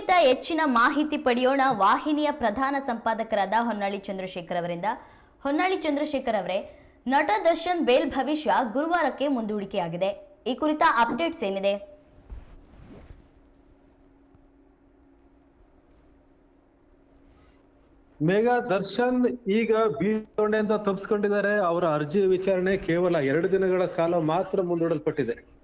ಕುರಿತ ಹೆಚ್ಚಿನ ಮಾಹಿತಿ ಪಡೆಯೋಣ ವಾಹಿನಿಯ ಪ್ರಧಾನ ಸಂಪಾದಕರಾದ ಹೊನ್ನಾಳಿ ಚಂದ್ರಶೇಖರ್ ಅವರಿಂದ. ಹೊನ್ನಾಳಿ ಚಂದ್ರಶೇಖರ್ ಅವರೇ, ನಟ ದರ್ಶನ್ ಬೇಲ್ ಭವಿಷ್ಯ ಗುರುವಾರಕ್ಕೆ ಮುಂದೂಡಿಕೆಯಾಗಿದೆ. ಈ ಕುರಿತ ಅಪ್ಡೇಟ್ಸ್ ಏನಿದೆ? ಮೇಘಾ, ದರ್ಶನ್ ಈಗ ಬೀಳ್ಕೊಂಡೆಯಿಂದ ತಪ್ಪಿಸ್ಕೊಂಡಿದ್ದಾರೆ ಅವರ ಅರ್ಜಿ ವಿಚಾರಣೆ ಕೇವಲ ಎರಡು ದಿನಗಳ ಕಾಲ ಮಾತ್ರ ಮುಂದೂಡಲ್ಪಟ್ಟಿದೆ.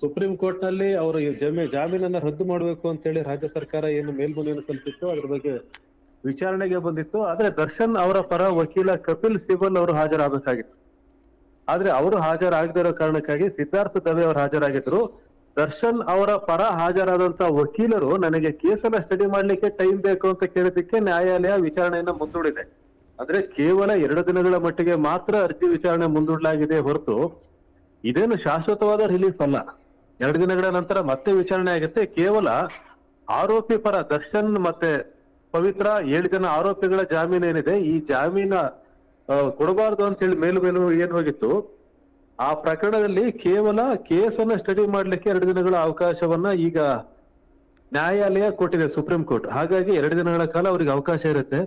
ಸುಪ್ರೀಂ ಕೋರ್ಟ್ನಲ್ಲಿ ಅವರು ಜಮೀ ಜಾಮೀನನ್ನ ರದ್ದು ಮಾಡಬೇಕು ಅಂತ ಹೇಳಿ ರಾಜ್ಯ ಸರ್ಕಾರ ಏನು ಮೇಲ್ಮನವಿಯನ್ನು ಸಲ್ಲಿಸಿತ್ತು ಅದ್ರ ಬಗ್ಗೆ ವಿಚಾರಣೆಗೆ ಬಂದಿತ್ತು. ಆದ್ರೆ ದರ್ಶನ್ ಅವರ ಪರ ವಕೀಲ ಕಪಿಲ್ ಸಿಬಲ್ ಅವರು ಹಾಜರಾಗಬೇಕಾಗಿತ್ತು. ಆದ್ರೆ ಅವರು ಹಾಜರಾಗದಿರೋ ಕಾರಣಕ್ಕಾಗಿ ಸಿದ್ಧಾರ್ಥ ದವೆ ಅವರು ಹಾಜರಾಗಿದ್ರು. ದರ್ಶನ್ ಅವರ ಪರ ಹಾಜರಾದಂತ ವಕೀಲರು ನನಗೆ ಕೇಸನ್ನ ಸ್ಟಡಿ ಮಾಡ್ಲಿಕ್ಕೆ ಟೈಮ್ ಬೇಕು ಅಂತ ಕೇಳಿದ್ದಕ್ಕೆ ನ್ಯಾಯಾಲಯ ವಿಚಾರಣೆಯನ್ನ ಮುಂದೂಡಿದೆ. ಆದ್ರೆ ಕೇವಲ ಎರಡು ದಿನಗಳ ಮಟ್ಟಿಗೆ ಮಾತ್ರ ಅರ್ಜಿ ವಿಚಾರಣೆ ಮುಂದೂಡಲಾಗಿದೆ ಹೊರತು ಇದೇನು ಶಾಶ್ವತವಾದ ರಿಲೀಫ್ ಅಲ್ಲ. ಎರಡು ದಿನಗಳ ನಂತರ ಮತ್ತೆ ವಿಚಾರಣೆ ಆಗುತ್ತೆ. ಕೇವಲ ಆರೋಪಿ ಪರ ದರ್ಶನ್ ಮತ್ತೆ ಪವಿತ್ರ ಏಳು ಜನ ಆರೋಪಿಗಳ ಜಾಮೀನು ಏನಿದೆ, ಈ ಜಾಮೀನ ಕೊಡಬಾರದು ಅಂತ ಹೇಳಿ ಮೇಲು ಮೇಲು ಏನ್ ಹೋಗಿತ್ತು, ಆ ಪ್ರಕರಣದಲ್ಲಿ ಕೇವಲ ಕೇಸನ್ನ ಸ್ಟಡಿ ಮಾಡ್ಲಿಕ್ಕೆ ಎರಡು ದಿನಗಳ ಅವಕಾಶವನ್ನ ಈಗ ನ್ಯಾಯಾಲಯ ಕೊಟ್ಟಿದೆ, ಸುಪ್ರೀಂ ಕೋರ್ಟ್. ಹಾಗಾಗಿ ಎರಡು ದಿನಗಳ ಕಾಲ ಅವರಿಗೆ ಅವಕಾಶ ಇರುತ್ತೆ.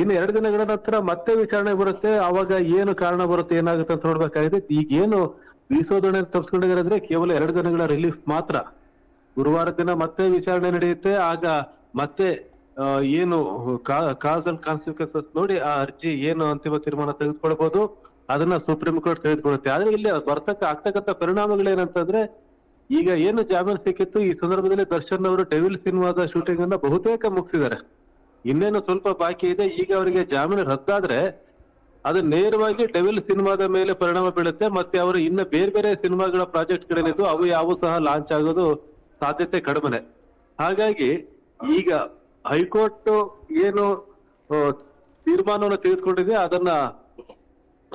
ಇನ್ನು ಎರಡು ದಿನಗಳ ನಂತರ ಮತ್ತೆ ವಿಚಾರಣೆ ಬರುತ್ತೆ. ಅವಾಗ ಏನು ಕಾರಣ ಬರುತ್ತೆ, ಏನಾಗುತ್ತೆ ಅಂತ ನೋಡ್ಬೇಕಾಗಿದೆ. ಈಗೇನು ಬೀಸೋದಣೆ ತಪ್ಪಿಸ್ಕೊಂಡಿದ್ದಾರೆ ಕೇವಲ ಎರಡು ದಿನಗಳ ರಿಲೀಫ್ ಮಾತ್ರ. ಗುರುವಾರ ದಿನ ಮತ್ತೆ ವಿಚಾರಣೆ ನಡೆಯುತ್ತೆ, ಆಗ ಮತ್ತೆ ಏನು ಏನು ಕಾಸಲ್ ಕಾನ್ಸಿಕ್ವೆನ್ಸಸ್ ನೋಡಿ ಆ ಅರ್ಜಿ ಏನು ಅಂತಿಮ ತೀರ್ಮಾನ ತೆಗೆದುಕೊಳ್ಬಹುದು ಅದನ್ನ ಸುಪ್ರೀಂ ಕೋರ್ಟ್ ತೆಗೆದುಕೊಳ್ಳುತ್ತೆ ಆದ್ರೆ ಇಲ್ಲಿ ಬರ್ತಕ್ಕ, ಆಗ್ತಕ್ಕಂಥ ಪರಿಣಾಮಗಳೇನಂತಂದ್ರೆ, ಈಗ ಏನು ಜಾಮೀನು ಸಿಕ್ಕಿತ್ತು, ಈ ಸಂದರ್ಭದಲ್ಲಿ ದರ್ಶನ್ ಅವರು ಟೆವಿಲ್ ಸಿನಿಮಾದ ಶೂಟಿಂಗ್ ಅನ್ನ ಬಹುತೇಕ ಮುಗಿಸಿದ್ದಾರೆ. ಇನ್ನೇನು ಸ್ವಲ್ಪ ಬಾಕಿ ಇದೆ, ಈಗ ಅವರಿಗೆ ಜಾಮೀನು ರದ್ದಾದ್ರೆ ಅದು ನೇರವಾಗಿ ಡೆವಿಲ್ ಸಿನಿಮಾದ ಮೇಲೆ ಪರಿಣಾಮ ಬೀಳುತ್ತೆ, ಮತ್ತೆ ಅವರು ಇನ್ನ ಬೇರೆ ಬೇರೆ ಸಿನಿಮಾಗಳ ಪ್ರಾಜೆಕ್ಟ್ ಗಳೇನಿದ್ದು ಅವು ಯಾವು ಸಹ ಲಾಂಚ್ ಆಗೋದು ಸಾಧ್ಯತೆ ಕಡಿಮೆ ಹಾಗಾಗಿ ಈಗ ಹೈಕೋರ್ಟ್ ಏನು ತೀರ್ಮಾನವನ್ನು ತೆಗೆದುಕೊಂಡಿದೆ, ಅದನ್ನ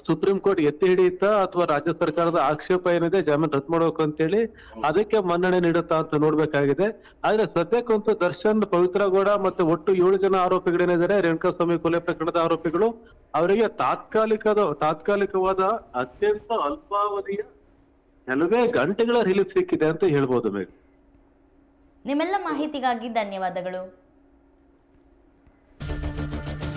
ಸುಪ್ರೀಂ ಕೋರ್ಟ್ ಎತ್ತಿ ಹಿಡಿಯುತ್ತಾ ಅಥವಾ ರಾಜ್ಯ ಸರ್ಕಾರದ ಆಕ್ಷೇಪ ಏನಿದೆ ಜಾಮೀನು ರದ್ದು ಮಾಡಬೇಕು ಅಂತೇಳಿ ಅದಕ್ಕೆ ಮನ್ನಣೆ ನೀಡುತ್ತಾ ಅಂತ ನೋಡ್ಬೇಕಾಗಿದೆ. ಆದ್ರೆ ಸದ್ಯಕ್ಕಂತೂ ದರ್ಶನ್, ಪವಿತ್ರ ಗೌಡ ಮತ್ತೆ ಒಟ್ಟು ಏಳು ಜನ ಆರೋಪಿಗಳೇನಿದ್ದಾರೆ ರೇಣುಕಾಸ್ವಾಮಿ ಕೊಲೆ ಪ್ರಕರಣದ ಆರೋಪಿಗಳು, ಅವರಿಗೆ ತಾತ್ಕಾಲಿಕದ, ತಾತ್ಕಾಲಿಕವಾದ ಅತ್ಯಂತ ಅಲ್ಪಾವಧಿಯ ಕೆಲವೇ ಗಂಟೆಗಳ ರಿಲೀಫ್ ಸಿಕ್ಕಿದೆ ಅಂತ ಹೇಳ್ಬೋದು ಮೇಘ. ನಿಮ್ಮೆಲ್ಲ ಮಾಹಿತಿಗಾಗಿ ಧನ್ಯವಾದಗಳು.